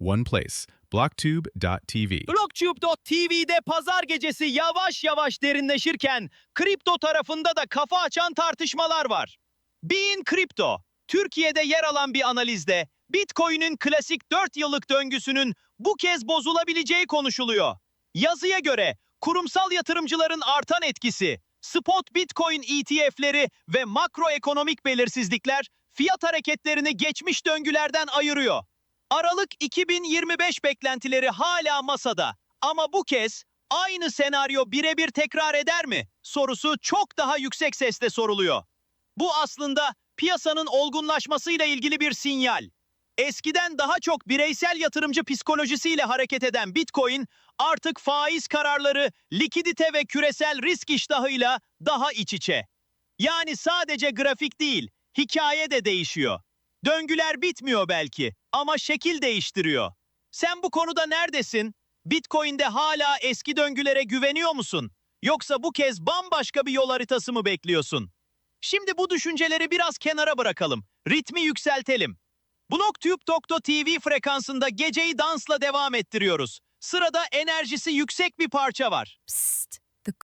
one place. Blocktube.tv. Blocktube.tv'de pazar gecesi yavaş yavaş derinleşirken kripto tarafında da kafa açan tartışmalar var. Bean Crypto, Türkiye'de yer alan bir analizde Bitcoin'in klasik 4 yıllık döngüsünün bu kez bozulabileceği konuşuluyor. Yazıya göre kurumsal yatırımcıların artan etkisi, spot Bitcoin ETF'leri ve makroekonomik belirsizlikler fiyat hareketlerini geçmiş döngülerden ayırıyor. Aralık 2025 beklentileri hala masada ama bu kez aynı senaryo birebir tekrar eder mi? Sorusu çok daha yüksek sesle soruluyor. Bu aslında piyasanın olgunlaşmasıyla ilgili bir sinyal. Eskiden daha çok bireysel yatırımcı psikolojisiyle hareket eden Bitcoin artık faiz kararları, likidite ve küresel risk iştahıyla daha iç içe. Yani sadece grafik değil, hikaye de değişiyor. Döngüler bitmiyor belki ama şekil değiştiriyor. Sen bu konuda neredesin? Bitcoin'de hala eski döngülere güveniyor musun? Yoksa bu kez bambaşka bir yol haritası mı bekliyorsun? Şimdi bu düşünceleri biraz kenara bırakalım. Ritmi yükseltelim. Blocktube.tv frekansında geceyi dansla devam ettiriyoruz. Sırada enerjisi yüksek bir parça var. Psst.